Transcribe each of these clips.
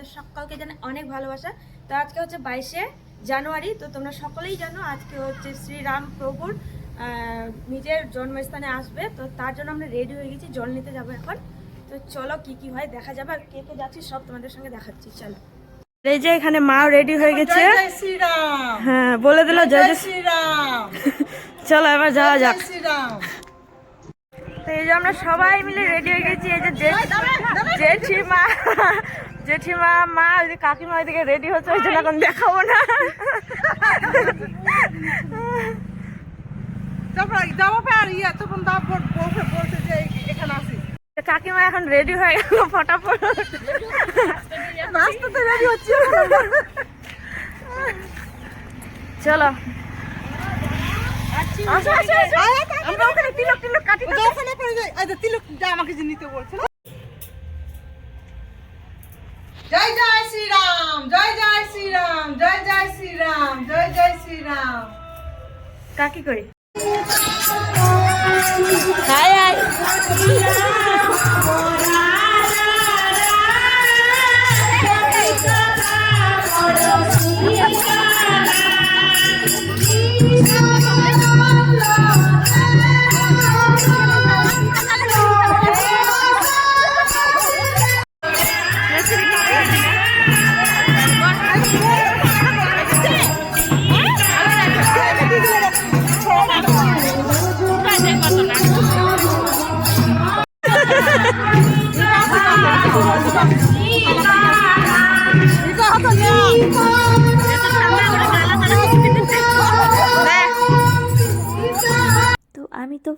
তোমাদের সকলকে জানে অনেক ভালোবাসা। তো আজকে হচ্ছে বাইশে জানুয়ারি তো তোমরা সকলেই জানো আজকে হচ্ছে শ্রীরাম প্রভুর নিজের জন্মস্থানে আসবে। তো তার জন্য আমরা রেডি হয়ে গেছি জল নিতে যাব এখন। তো চলো কি কি হয় দেখা যাবে আর কে কে যাচ্ছি সব তোমাদের সঙ্গে দেখাচ্ছি চলো। এই যে এখানে মাও রেডি হয়ে গেছে। হ্যাঁ বলে দিল জয় জয় শ্রীরাম। চলো এবার যাওয়া যাক। তো এই যে আমরা সবাই মিলে রেডি হয়ে গেছি এই যে জে- জেঠিমা জেঠিমা মা ওই কাকিমা ওইদিকে রেডি হচ্ছে ওই জন্য এখন দেখাবো না। ইয়ে কাকিমা এখন রেডি হয়ে গেল ফটাফট। রাস্তাতে রেডি হচ্ছে। চলো। আমরা ওখানে তিলক তিলক কাটি ওখানে পড়ে যাই আচ্ছা তিলক যা আমাকে যে নিতে বলছে না জয় জয় শ্রীরাম জয় জয় শ্রীরাম জয় জয় শ্রীরাম জয় জয় শ্রীরাম। কাকি করি হাই হাই।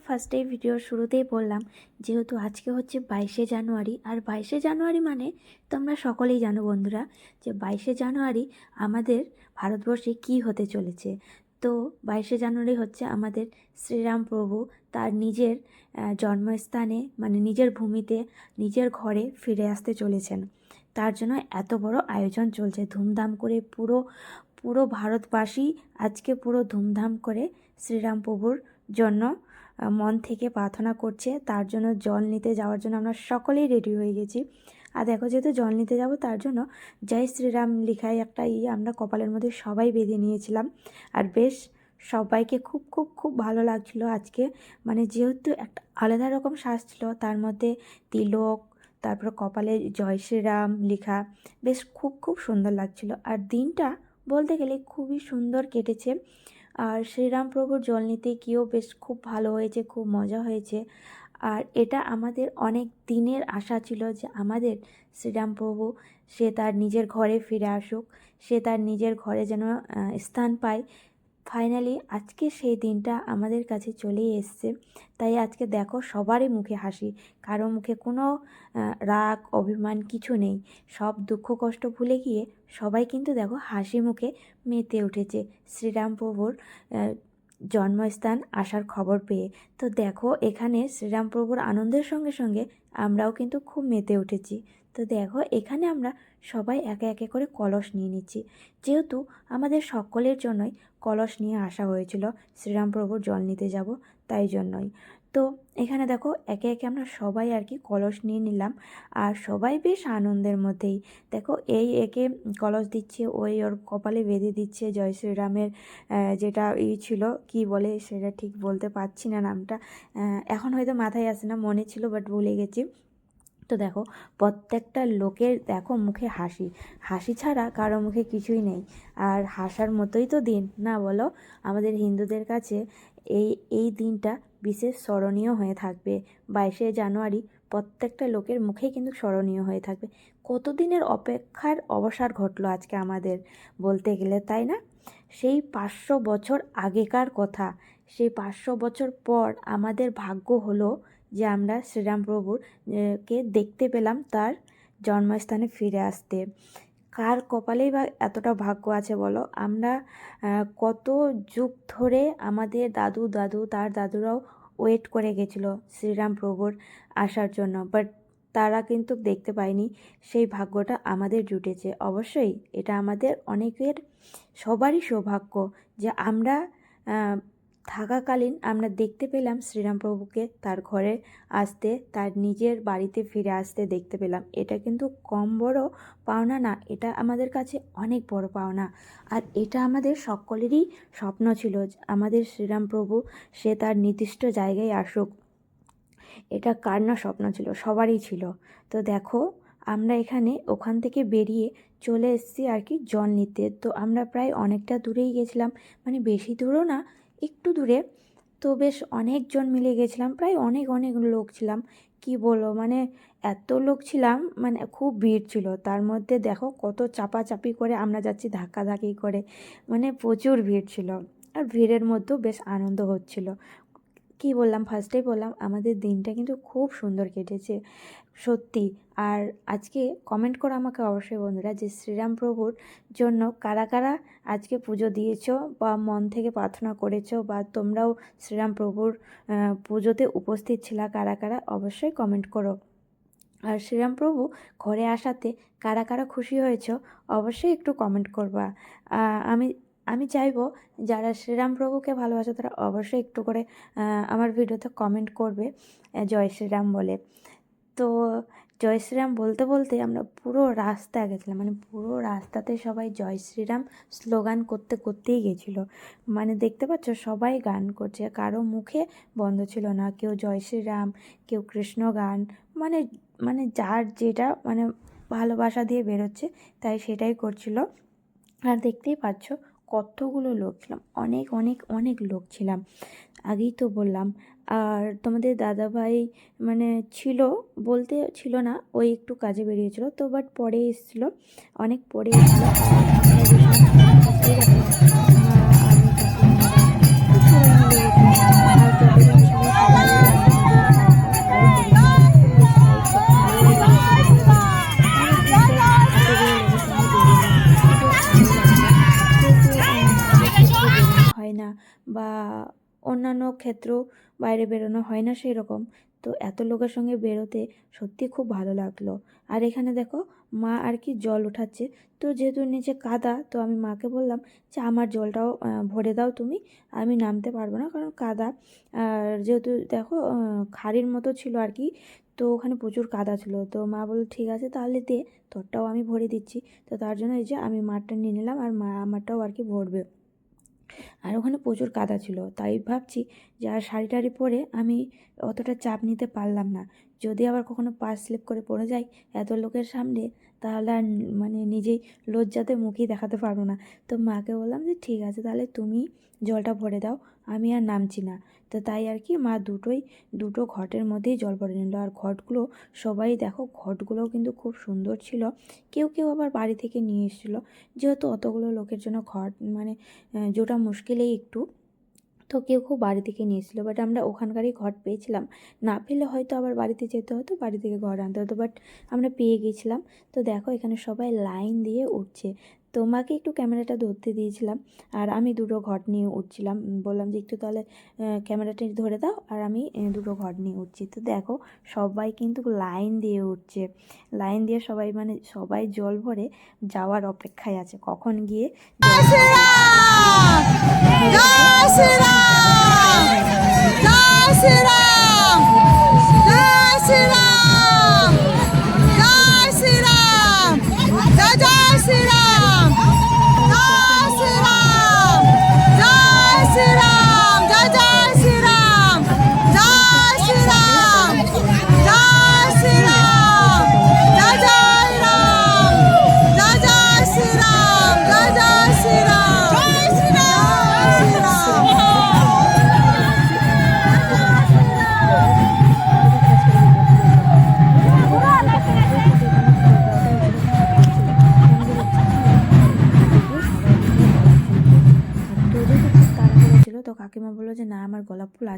ফার্স্টেই ভিডিওর শুরুতেই বললাম, যেহেতু আজকে হচ্ছে বাইশে জানুয়ারি, আর বাইশে জানুয়ারি মানে তোমরা সকলেই জানো বন্ধুরা যে বাইশে জানুয়ারি আমাদের ভারতবর্ষে কি হতে চলেছে। তো বাইশে জানুয়ারি হচ্ছে আমাদের শ্রীরাম প্রভু তার নিজের জন্মস্থানে মানে নিজের ভূমিতে নিজের ঘরে ফিরে আসতে চলেছেন। তার জন্য এত বড় আয়োজন চলছে, ধুমধাম করে পুরো পুরো ভারতবাসী আজকে পুরো ধুমধাম করে শ্রীরাম প্রভুর জন্য মন থেকে প্রার্থনা করছে, তার জন্য জল নিতে যাওয়ার জন্য আমরা সকলেই রেডি হয়ে গেছি। আর দেখো, যেহেতু জল নিতে যাব, তার জন্য জয় শ্রীরাম লেখায় একটা ই আমরা কপালের মধ্যে সবাই বেঁধে নিয়েছিলাম। আর বেশ, সবাইকে খুব খুব খুব ভালো লাগছিল আজকে। মানে যেহেতু একটা আলাদা রকম সাজ ছিল, তার মধ্যে তিলক, তারপর কপালে জয় শ্রীরাম লেখা, বেশ খুব খুব সুন্দর লাগছিল। আর দিনটা বলতে গেলে খুবই সুন্দর কেটেছে। আর শ্রীরামপ্রভুর জল নিতে গিয়েও বেশ খুব ভালো হয়েছে, খুব মজা হয়েছে। আর এটা আমাদের অনেক দিনের আশা ছিল যে আমাদের শ্রীরামপ্রভু সে তার নিজের ঘরে ফিরে আসুক, সে তার নিজের ঘরে যেন স্থান পায়। ফাইনালি আজকে সেই দিনটা আমাদের কাছে চলেই এসছে। তাই আজকে দেখো সবারই মুখে হাসি, কারও মুখে কোনো রাগ, অভিমান কিছু নেই। সব দুঃখ, কষ্ট ভুলে গিয়ে সবাই কিন্তু দেখো হাসি মুখে মেতে উঠেছে। শ্রীরাম প্রভুর জন্মস্থান আসার খবর পেয়ে। তো দেখো এখানে শ্রীরাম প্রভুর আনন্দের সঙ্গে সঙ্গে আমরাও কিন্তু খুব মেতে উঠেছি। তো দেখো, এখানে আমরা সবাই একে একে করে কলস নিয়ে নিচ্ছি। যেহেতু আমাদের সকলের জন্যই কলস নিয়ে আসা হয়েছিল শ্রীরাম প্রভুর জল নিতে যাব তাই জন্যই। তো এখানে দেখো, একে একে আমরা সবাই আর কি কলস নিয়ে নিলাম আর সবাই বেশ আনন্দের মধ্যেই। দেখো, এই একে কলস দিচ্ছে, ওই ওর কপালে বেঁধে দিচ্ছে, জয় শ্রীরামের যেটা ই ছিল, কি বলে সেটা ঠিক বলতে পারছি না নামটা। এখন হয়তো মাথায় আসে না, মনে ছিল বাট ভুলে গেছি। তো দেখো, প্রত্যেকটা লোকের দেখো মুখে হাসি। হাসি ছাড়া কারও মুখে কিছুই নেই। আর হাসার মতোই তো দিন, না বলো? আমাদের হিন্দুদের কাছে এই এই দিনটা বিশেষ স্মরণীয় হয়ে থাকবে। বাইশে জানুয়ারি প্রত্যেকটা লোকের মুখেই কিন্তু স্মরণীয় হয়ে থাকবে। কতদিনের অপেক্ষার অবসার ঘটলো আজকে আমাদের বলতে গেলে, তাই না? সেই পাঁচশো বছর আগেকার কথা, সেই পাঁচশো বছর পর আমাদের ভাগ্য হলো যে আমরা শ্রীরাম প্রভুর কে দেখতে পেলাম তার জন্মস্থানে ফিরে আসতে। কার কপালেই বা এতটা ভাগ্য আছে বলো? আমরা কত যুগ ধরে আমাদের দাদু দাদু, তার দাদুরাও ওয়েট করে গেছিল শ্রীরাম প্রভুর আসার জন্য বাট তারা কিন্তু দেখতে পায়নি সেই ভাগ্যটা আমাদের জুটেছে। অবশ্যই এটা আমাদের অনেকের সবারই সৌভাগ্য যে আমরা থাকাকালীন আমরা দেখতে পেলাম শ্রীরামপ্রভুকে তার ঘরে আসতে, তার নিজের বাড়িতে ফিরে আসতে দেখতে পেলাম। এটা কিন্তু কম বড় পাওনা না, এটা আমাদের কাছে অনেক বড় পাওনা। আর এটা আমাদের সকলেরই স্বপ্ন ছিল আমাদের শ্রীরামপ্রভু সে তার নির্দিষ্ট জায়গায় আসুক। এটা কার না স্বপ্ন ছিল? সবারই ছিল। তো দেখো, আমরা এখানে ওখান থেকে বেরিয়ে চলে এসেছি আর কি জল নিতে। তো আমরা প্রায় অনেকটা দূরেই গেছিলাম। মানে বেশি দূরও না একটু দূরে। তো বেশ অনেকজন মিলে গেছিলাম, প্রায় অনেক অনেক লোক ছিলাম। কি বলব মানে এত লোক ছিলাম মানে খুব ভিড় ছিল। তার মধ্যে দেখো কত চাপাচাপি করে আমরা যাচ্ছি, ধাক্কাধাক্কি করে। মানে প্রচুর ভিড় ছিল। আর ভিড়ের মধ্যেও বেশ আনন্দ হচ্ছিল। কি বললাম ফার্স্টেই বললাম, আমাদের দিনটা কিন্তু খুব সুন্দর কেটেছে। সত্যি। আর আজকে কমেন্ট করো আমাকে অবশ্যই বন্ধুরা যে শ্রীরাম প্রভুর জন্য কারা কারা আজকে পুজো দিয়েছ বা মন থেকে প্রার্থনা করেছ বা তোমরাও শ্রীরাম প্রভুর পুজোতে উপস্থিত ছিলা কারা কারা অবশ্যই কমেন্ট করো। আর শ্রীরাম প্রভু ঘরে আসাতে কারা কারা খুশি হয়েছ অবশ্যই একটু কমেন্ট করবা। আমি আমি চাইব যারা শ্রীরাম প্রভুকে ভালোবাসে তারা অবশ্যই একটু করে আমার ভিডিওতে কমেন্ট করবে জয় শ্রীরাম বলে। তো জয় শ্রীরাম বলতে বলতে আমরা পুরো রাস্তা গেছিলাম। মানে পুরো রাস্তাতে সবাই জয় শ্রীরাম স্লোগান করতে, করতেই গেছিল। মানে দেখতে পাচ্ছ, সবাই গান করছে। কারও মুখে বন্ধ ছিল না। কেউ জয় শ্রীরাম, কেউ কৃষ্ণ গান। মানে মানে যার যেটা মানে ভালোবাসা দিয়ে বেরোচ্ছে, তাই সেটাই করছিল। আর দেখতেই পাচ্ছ, কতগুলো লোক ছিলাম। অনেক অনেক অনেক লোক ছিলাম। আগেই তো বললাম আর তোমাদের দাদাভাই মানে ছিল বলতে ছিল না, ওই একটু কাজে বেরিয়েছিল তো বাট পরে এসেছিল, অনেক পরে এসেছিল। হয় না বা অন্যান্য ক্ষেত্র বাইরে বেরোনো হয় না সেই রকম তো এত লোকের সঙ্গে বেরোতে সত্যি খুব ভালো লাগল। আর এখানে দেখো, মা আর কি জল উঠাচ্ছে তো যেহেতু নিচে কাদা, তো আমি মাকে বললাম, যে আমার জলটাও ভরে দাও তুমি। আমি নামতে পারব না। কারণ কাদা, আর যেহেতু দেখো খাড়ির মতো ছিল আর কি, তো ওখানে প্রচুর কাদা ছিল। তো মা বলল, ঠিক আছে, তাহলে দে, তোরটাও আমি ভরে দিচ্ছি। তো তার জন্য এই যে আমি মারটা নিয়ে নিলাম, আর মা আমারটাও আর কি ভরবে। আর ওখানে প্রচুর কাদা ছিল। তাই ভাবছি যে আর শাড়ি টাড়ি পরে আমি অতটা চাপ নিতে পারলাম না। যদি আবার কখনো পা স্লিপ করে পড়ে যাই, এত লোকের সামনে তাহলে আর মানে নিজেই লজ্জাতে মুখেই দেখাতে পারব না। তো মাকে বললাম যে, ঠিক আছে, তাহলে তুমি জলটা ভরে দাও, আমি আর নামছি না। তো তাই আর কি মা দুটোই, দুটো ঘটের মধ্যেই জল ভরে নিল। আর ঘটগুলো সবাই দেখো, ঘটগুলোও কিন্তু খুব সুন্দর ছিল। কেউ কেউ আবার বাড়ি থেকে নিয়ে এসেছিল। যেহেতু অতগুলো লোকের জন্য ঘট মানে জোটা মুশকিলেই একটু। তো কেউ কেউ বাড়ি থেকে নিয়েছিল বাট আমরা ওখানকারই ঘর পেয়েছিলাম। না পেলে হয়তো আবার বাড়িতে যেতে হতো, বাড়ি থেকে ঘর আনতে হতো বাট আমরা পেয়ে গেছিলাম। তো দেখো এখানে সবাই লাইন দিয়ে উঠছে। তো মাকে একটু ক্যামেরাটা ধরতে দিয়েছিলাম, আর আমি দুটো ঘট নিয়ে উঠছিলাম। বললাম যে একটু তাহলে ক্যামেরাটা ধরে দাও, আর আমি দুটো ঘট নিয়ে উঠছি। তো দেখো, সবাই কিন্তু লাইন দিয়ে উঠছে। লাইন দিয়ে সবাই মানে সবাই জল ভরে যাওয়ার অপেক্ষায় আছে। কখন গিয়ে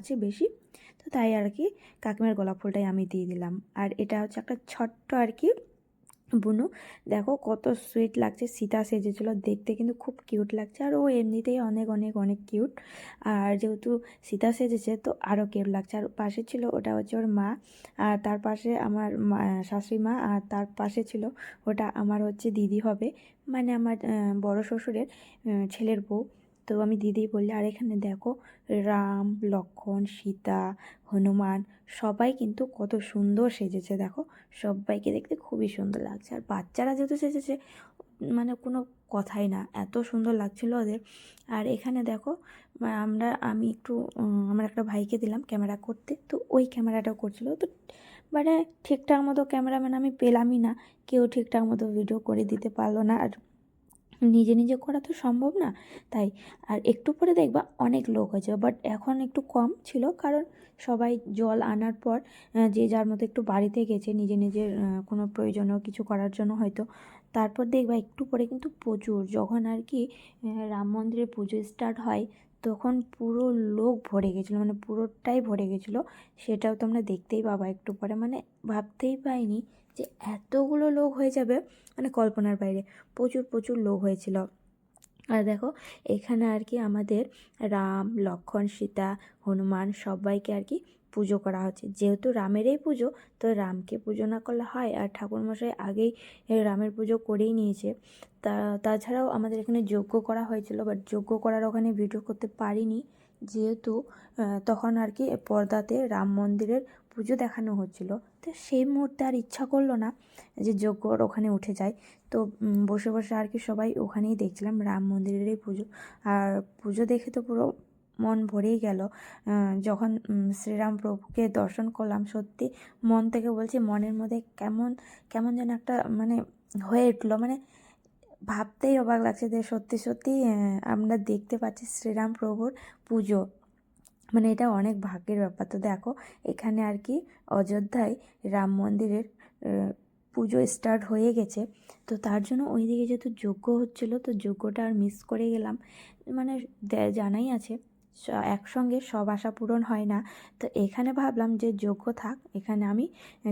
আছে বেশি, তো তাই আর কি কাকিমার গোলাপ ফুলটাই আমি দিয়ে দিলাম। আর এটা হচ্ছে একটা ছোট্ট আর কি বুনু। দেখো কত সুইট লাগছে, সীতা সেজেছিল, দেখতে কিন্তু খুব কিউট লাগছে। আর ও এমনিতেই অনেক অনেক অনেক কিউট আর যেহেতু সীতা সেজেছে, তো আরও কিউট লাগছে। আর পাশে ছিল ওটা হচ্ছে ওর মা, আর তার পাশে আমার শাশুড়ি মা, আর তার পাশে ছিল ওটা আমার হচ্ছে দিদি হবে। মানে আমার বড় শ্বশুরের ছেলের বউ। তো আমি দিদি বললি, আর এখানে দেখো রাম, লক্ষ্মণ, সীতা, হনুমান, সবাই কিন্তু কত সুন্দর সেজেছে, দেখো। সবাইকে দেখতে খুবই সুন্দর লাগছে। আর বাচ্চারা যেহেতু সেজেছে মানে কোনো কথাই না, এত সুন্দর লাগছিল ওদের। আর এখানে দেখো আমরা, আমি একটু আমার একটা ভাইকে দিলাম ক্যামেরা করতে, তো ওই ক্যামেরাটাও করছিল। তো মানে ঠিকঠাক মতো ক্যামেরাম্যান আমি পেলামই না, কেউ ঠিকঠাক মতো ভিডিও করে দিতে পারল না। আর নিজে নিজে করা তো সম্ভব না। তাই আর একটু পরে দেখবা অনেক লোক হয়েছে। বাট এখন একটু কম ছিল কারণ সবাই জল আনার পর যে যার মতো একটু বাড়িতে গেছে, নিজে নিজের কোনো প্রয়োজনীয় কিছু করার জন্য হয়তো। তারপর দেখবা একটু পরে কিন্তু প্রচুর। যখন আর কি রাম মন্দিরে পুজো স্টার্ট হয়, তখন পুরো লোক ভরে গেছিল মানে পুরোটাই ভরে গেছিল। সেটাও তোমরা দেখতেই পাবা একটু পরে। মানে ভাবতেই পাইনি যে এতগুলো লোক হয়ে যাবে মানে কল্পনার বাইরে, প্রচুর প্রচুর লোক হয়েছিল। আর দেখো, এখানে আর কি আমাদের রাম লক্ষ্মণ সীতা, হনুমান সবাইকে আর কি পুজো করা হচ্ছে। যেহেতু রামেরই পুজো, তো রামকে পুজো না করলে হয়। আর ঠাকুরমশাই আগেই রামের পুজো করেই নিয়েছে। তা, তাছাড়াও আমাদের এখানে যজ্ঞ করা হয়েছিল বাট যজ্ঞ করার ওখানে ভিডিও করতে পারিনি। যেহেতু তখন আর কি পর্দাতে রাম মন্দিরের পুজো দেখানো হচ্ছিল। তো সেই মুহূর্তে আর ইচ্ছা করল না যে যজ্ঞর ওখানে উঠে যায় তো বসে বসে আর কি সবাই ওখানেই দেখছিলাম রাম মন্দিরেরই পুজো। আর পুজো দেখে তো পুরো মন ভরেই গেল। যখন শ্রীরাম প্রভুকে দর্শন করলাম সত্যি মন থেকে বলছি মনের মধ্যে কেমন কেমন যেন একটা মানে হয়ে উঠল। মানে ভাবতেই অবাক লাগছে যে সত্যি সত্যি আমরা দেখতে পাচ্ছি শ্রীরাম প্রভুর পুজো। মানে এটা অনেক ভাগ্যের ব্যাপার। তো দেখো, এখানে আর কি অযোধ্যায় রাম মন্দিরের পুজো স্টার্ট হয়ে গেছে। তো তার জন্য ওইদিকে যেহেতু যজ্ঞ হচ্ছিল, তো যজ্ঞটা আর মিস করে গেলাম। মানে জানাই আছে একসঙ্গে সব আশা পূরণ হয় না। তো এখানে ভাবলাম যে যজ্ঞ থাক, এখানে আমি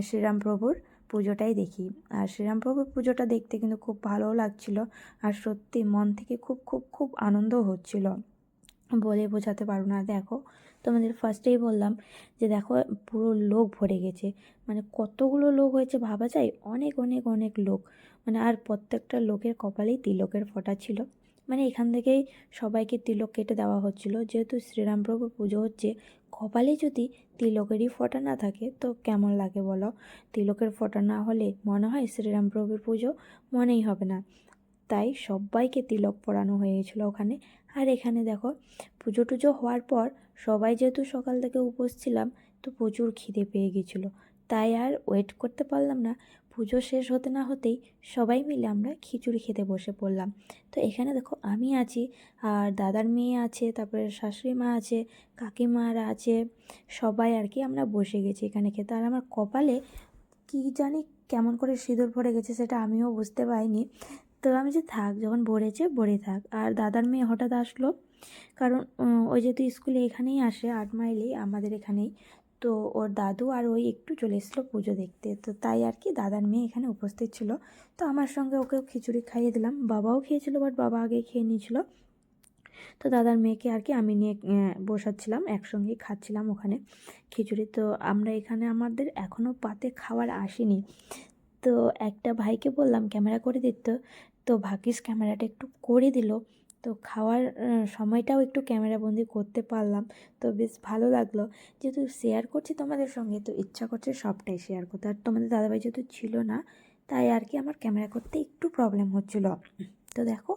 শ্রীরাম প্রভুর পুজোটাই দেখি। আর শ্রীরাম প্রভুর পুজোটা দেখতে কিন্তু খুব ভালোও লাগছিল, আর সত্যি মন থেকে খুব খুব খুব আনন্দও হচ্ছিল। বলে বোঝাতে পারব না, দেখো। তোমাদের ফার্স্টেই বললাম যে, দেখো, পুরো লোক ভরে গেছে। মানে কতগুলো লোক হয়েছে ভাবা যায়? অনেক অনেক অনেক লোক। মানে আর প্রত্যেকটা লোকের কপালেই তিলকের ফোঁটা ছিল। মানে এখান থেকেই সবাইকে তিলক কেটে দেওয়া হচ্ছিল। যেহেতু শ্রীরামপ্রভুর পুজো হচ্ছে, কপালে যদি তিলকেরই ফোঁটা না থাকে, তো কেমন লাগে বলো? তিলকের ফোঁটা না হলে মনে হয় শ্রীরামপ্রভুর পুজো মনেই হবে না। তাই সবাইকে তিলক পরানো হয়েছিল ওখানে। আর এখানে দেখো, পুজো টুজো হওয়ার পর সবাই যেহেতু সকাল থেকে উপোস ছিলাম, তো প্রচুর খিদে পেয়ে গেছিল। তাই আর ওয়েট করতে পারলাম না। পুজো শেষ হতে না হতেই সবাই মিলে আমরা খিচুড়ি খেতে বসে পড়লাম। তো এখানে দেখো, আমি আছি, আর দাদার মেয়ে আছে, তারপরে শাশুড়ি মা আছে, কাকিমারা আছে, সবাই আর কি আমরা বসে গেছি এখানে খেতে। আর আমার কপালে কী জানি কেমন করে সিঁদুর পড়ে গেছে সেটা আমিও বুঝতে পারিনি। তো আমি যে থাক, যখন ভরেছে ভরে থাক। আর দাদার মেয়ে হঠাৎ আসলো, কারণ ওই যেহেতু স্কুলে এখানেই আসে, আট মাইলেই আমাদের এখানেই। তো ওর দাদু আর ওই একটু চলে এসেছিল পুজো দেখতে। তো তাই আর কি দাদার মেয়ে এখানে উপস্থিত ছিল। তো আমার সঙ্গে ওকে খিচুড়ি খাইয়ে দিলাম। বাবাও খেয়েছিল, বাট বাবা আগে খেয়ে নিয়েছিল। তো দাদার মেয়েকে আর কি আমি নিয়ে বসাচ্ছিলাম, একসঙ্গেই খাচ্ছিলাম ওখানে খিচুড়ি। তো আমরা এখানে আমাদের এখনও পাতে খাবার আসেনি। তো একটা ভাইকে বললাম, ক্যামেরা করে দিত তো ভাগ্যিস ক্যামেরাটা একটু করে দিল। তো খাওয়ার সময়টাও একটু ক্যামেরাবন্দি করতে পারলাম। তো বেশ ভালো লাগল। যেহেতু শেয়ার করছি তোমাদের সঙ্গে, তো ইচ্ছা করছে সবটাই শেয়ার করতে। আর তোমাদের দাদাভাই যেহেতু ছিল না, তাই আর কি আমার ক্যামেরা করতে একটু প্রবলেম হচ্ছিল। তো দেখো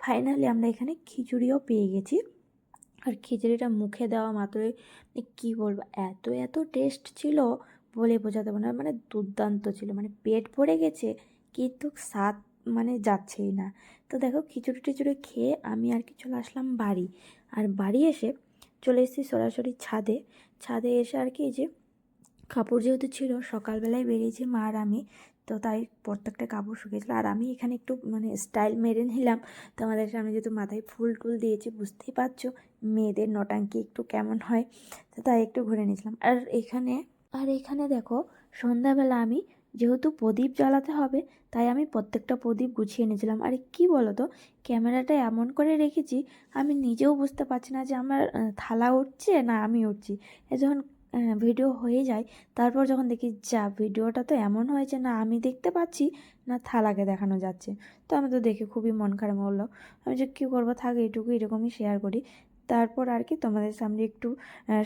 ফাইনালি আমরা এখানে খিচুড়িও পেয়ে গেছি। আর খিচুড়িটা মুখে দেওয়া মাত্রই কী বলব, এত এত টেস্ট ছিল বলে বোঝাতে পারব না। মানে দুর্দান্ত ছিল মানে পেট ভরে গেছে। কিন্তু স্বাদ মানে যাচ্ছেই না। তো দেখো খিচুড়ি টিচুড়ি খেয়ে আমি আর কি চলে আসলাম বাড়ি। আর বাড়ি এসে চলে এসেছি সরাসরি ছাদে। ছাদে এসে আর কি যে কাপড় যেহেতু ছিল, সকালবেলায় বেরিয়েছি মা আর আমি, তো তাই প্রত্যেকটা কাপড় শুকিয়েছিল। আর আমি এখানে একটু মানে স্টাইল মেরে নিলাম। তো আমাদের সামনে যেহেতু মাথায় ফুল টুল দিয়েছি, বুঝতেই পারছ মেয়েদের নটাঙ্কি একটু কেমন হয়, তো তাই একটু ঘুরে নিয়েছিলাম। আর এখানে আর এখানে দেখো সন্ধ্যাবেলা আমি যেহেতু প্রদীপ জ্বালাতে হবে, তাই আমি প্রত্যেকটা প্রদীপ গুছিয়ে নিয়েছিলাম আর কি বলো তো ক্যামেরাটা এমন করে রেখেছি, আমি নিজেও বুঝতে পারছি না যে আমার থালা উঠছে না আমি উঠছি। যখন ভিডিও হয়ে যায়, তারপর যখন দেখি, যা ভিডিওটা তো এমন হয়েছে, না আমি দেখতে পাচ্ছি, না থালাকে দেখানো যাচ্ছে। তো আমি তো দেখে খুবই মন খারাপ হলো। আমি যে কী করব, থাক এইটুকু এরকমই শেয়ার করি। তারপর আর কি তোমাদের সামনে একটু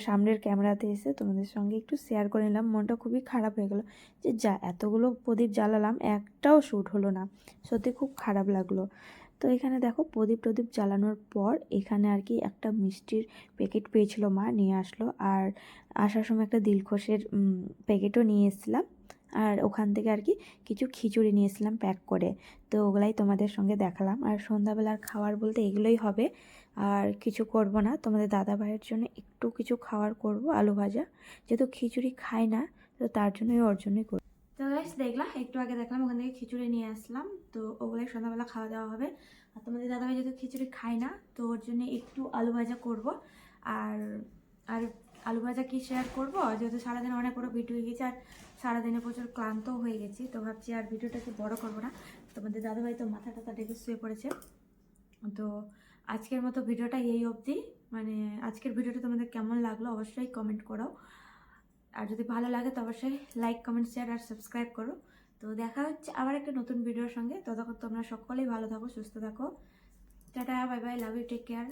সামনের ক্যামেরাতে এসে তোমাদের সঙ্গে একটু শেয়ার করে নিলাম। মনটা খুবই খারাপ হয়ে গেলো যে, যা, এতগুলো প্রদীপ জ্বালালাম, একটাও শ্যুট হলো না। সত্যি খুব খারাপ লাগল। তো এখানে দেখো, প্রদীপ টদীপ জ্বালানোর পর এখানে আর কি একটা মিষ্টির প্যাকেট পেয়েছিল মা, নিয়ে আসলো। আর আসার সময় একটা দিলখোশের প্যাকেটও নিয়ে এসেছিলাম। আর ওখান থেকে আর কি কিছু খিচুড়ি নিয়ে এসেছিলাম প্যাক করে। তো ওগুলাই তোমাদের সঙ্গে দেখালাম। আর সন্ধ্যাবেলার খাওয়ার বলতে এগুলোই হবে। আর কিছু করব না। তোমাদের দাদা ভাইয়ের জন্য একটু কিছু খাওয়ার করব, আলু ভাজা। যেহেতু খিচুড়ি খায় না, তো তার জন্যই ওর জন্যই করব। তো গাইস দেখলাম, একটু আগে দেখলাম ওখান থেকে খিচুড়ি নিয়ে আসলাম। তো ওগুলাই সন্ধ্যাবেলা খাওয়া দাওয়া হবে। আর তোমাদের দাদাভাই যেহেতু খিচুড়ি খায় না, তো ওর জন্য একটু আলু ভাজা করব। আর আর আলু ভাজা কি শেয়ার করব? যেহেতু সারাদিন অনেক বড় ভিডিও হয়ে গেছে, আর সারাদিনে প্রচুর ক্লান্ত হয়ে গেছি, তো ভাবছি আর ভিডিওটাকে বড় করব না। তোমাদের দাদাভাই তো মাথা টাথা ডেকে শুয়ে পড়েছে। তো আজকের মতো ভিডিওটা এই অবধি। মানে আজকের ভিডিওটা তোমাদের কেমন লাগল অবশ্যই কমেন্ট করো। আর যদি ভালো লাগে তো অবশ্যই লাইক কমেন্ট শেয়ার আর সাবস্ক্রাইব করো। তো দেখা হচ্ছে আবার একটা নতুন ভিডিওর সঙ্গে। ততক্ষণ তোমরা সকলেই ভালো থাকো, সুস্থ থাকো। Tata bye bye love you take care